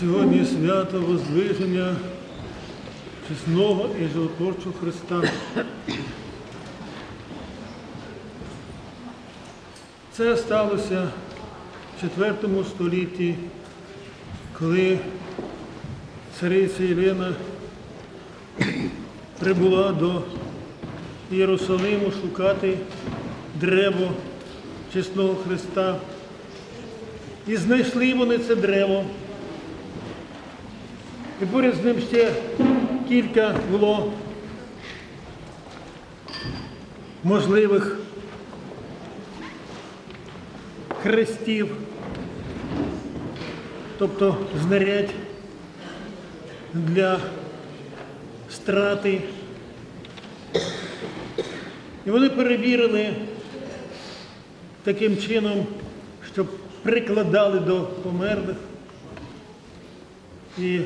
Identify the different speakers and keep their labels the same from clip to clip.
Speaker 1: Сьогодні свято Воздвиження чесного і животворчого Христа. Це сталося в IV столітті, коли цариця Єлена прибула до Єрусалиму шукати древо чесного Христа. І знайшли вони це древо. І поряд з ним ще кілька було можливих хрестів, тобто знарядь для страти. І вони перевірили таким чином, щоб прикладали до померлих. І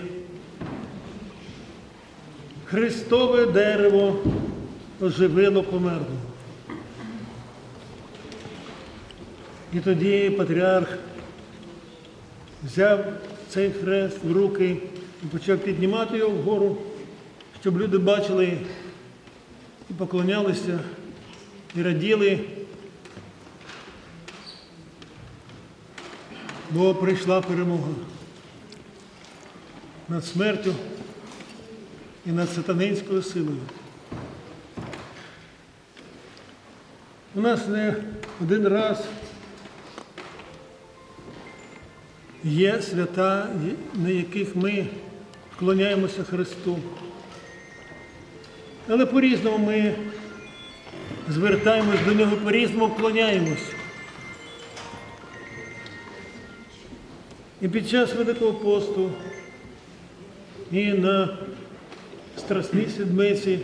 Speaker 1: Христове дерево оживило померлого. І тоді патріарх взяв цей хрест в руки і почав піднімати його вгору, щоб люди бачили і поклонялися, і раділи, бо прийшла перемога над смертю і над сатанинською силою. У нас не один раз є свята, на яких ми вклоняємося Христу. Але по-різному ми звертаємось до нього, по-різному вклоняємось. І під час Великого посту, і на Страсній Седмиці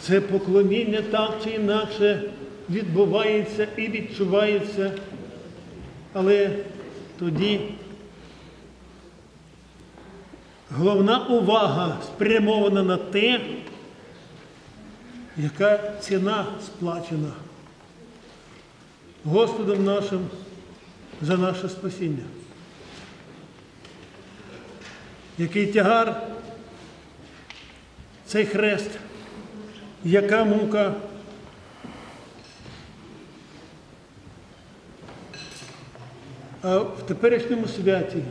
Speaker 1: це поклоніння так чи інакше відбувається і відчувається, але тоді головна увага спрямована на те, яка ціна сплачена Господом нашим за наше спасіння. Який тягар цей хрест, яка мука. А в теперішньому святі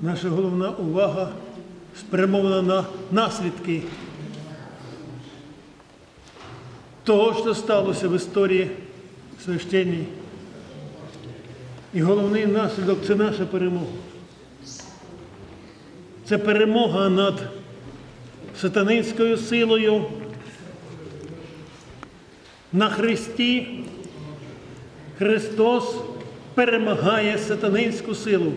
Speaker 1: наша головна увага спрямована на наслідки того, що сталося в історії священній. І головний наслідок це наша перемога. Це перемога над сатанинською силою на Христі. Христос перемагає сатанинську силу.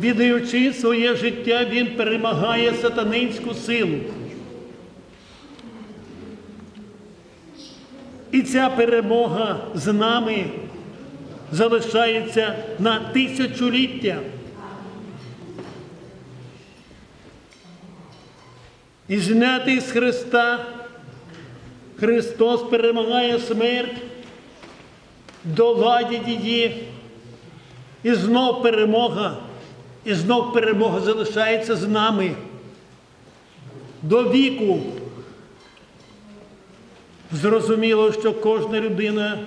Speaker 1: Віддаючи своє життя, Він перемагає сатанинську силу. І ця перемога з нами залишається на тисячоліття. І знятий з Христа, Христос перемагає смерть, доладить її, і знов перемога, і знов перемога залишається з нами. До віку. Зрозуміло, що кожна людина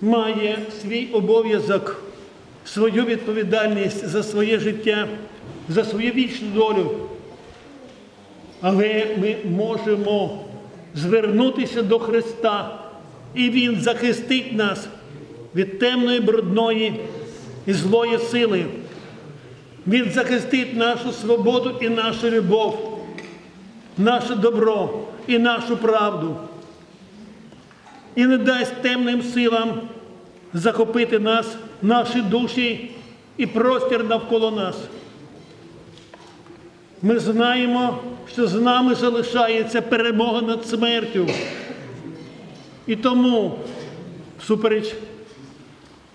Speaker 1: має свій обов'язок, свою відповідальність за своє життя, за свою вічну долю. Але ми можемо звернутися до Христа, і Він захистить нас від темної, брудної і злої сили. Він захистить нашу свободу і нашу любов, наше добро і нашу правду. І не дасть темним силам захопити нас, наші душі і простір навколо нас. Ми знаємо, що з нами залишається перемога над смертю. І тому, всупереч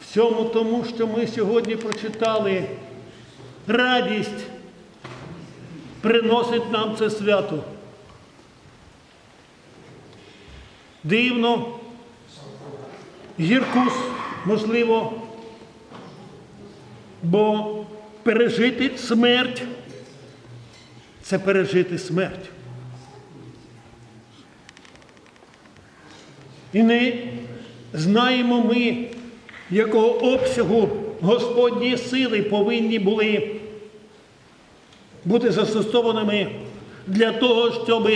Speaker 1: всьому тому, що ми сьогодні прочитали, радість приносить нам це свято. Дивно, гірку, можливо, Бо пережити смерть це пережити смерть. І не знаємо ми, якого обсягу Господні сили повинні були бути застосованими для того, щоб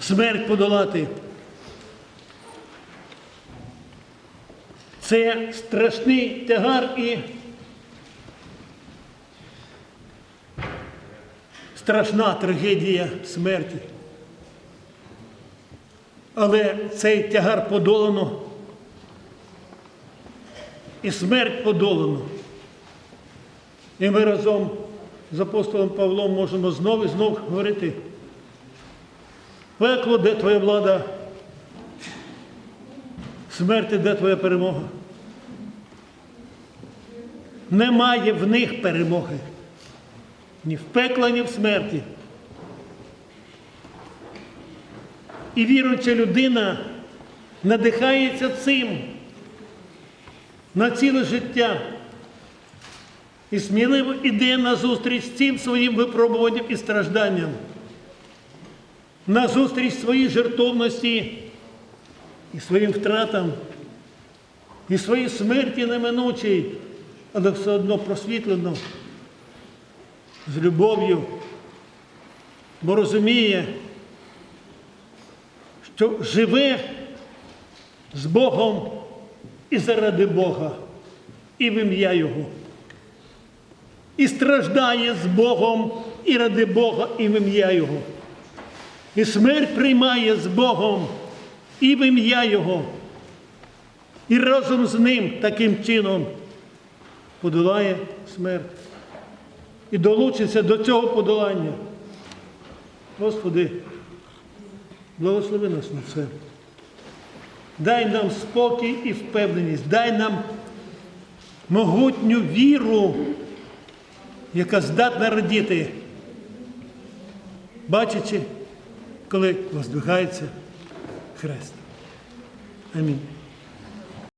Speaker 1: смерть подолати. Це страшний тягар і страшна трагедія смерті. Але цей тягар подолано і смерть подолано. І ми разом з апостолом Павлом можемо знову і знову говорити. Пекло, де твоя влада? Смерти, де твоя перемога? Немає в них перемоги. Ні в пекла, ні в смерті. І віруюча людина надихається цим на ціле життя. І сміливо йде на зустріч цим своїм випробуванням і стражданням, на зустріч своїй жертовності і своїм втратам, і своїй смерті неминучій, але все одно просвітлено з любов'ю, бо розуміє, що живе з Богом і заради Бога, і в ім'я Його. І страждає з Богом і ради Бога, і в ім'я Його. І смерть приймає з Богом і в ім'я Його. І разом з ним таким чином подолає смерть. І долучиться до цього подолання. Господи, благослови нас на це. Дай нам спокій і впевненість, дай нам могутню віру, яка здатна радіти, бачачи, коли воздвигається хрест. Амінь.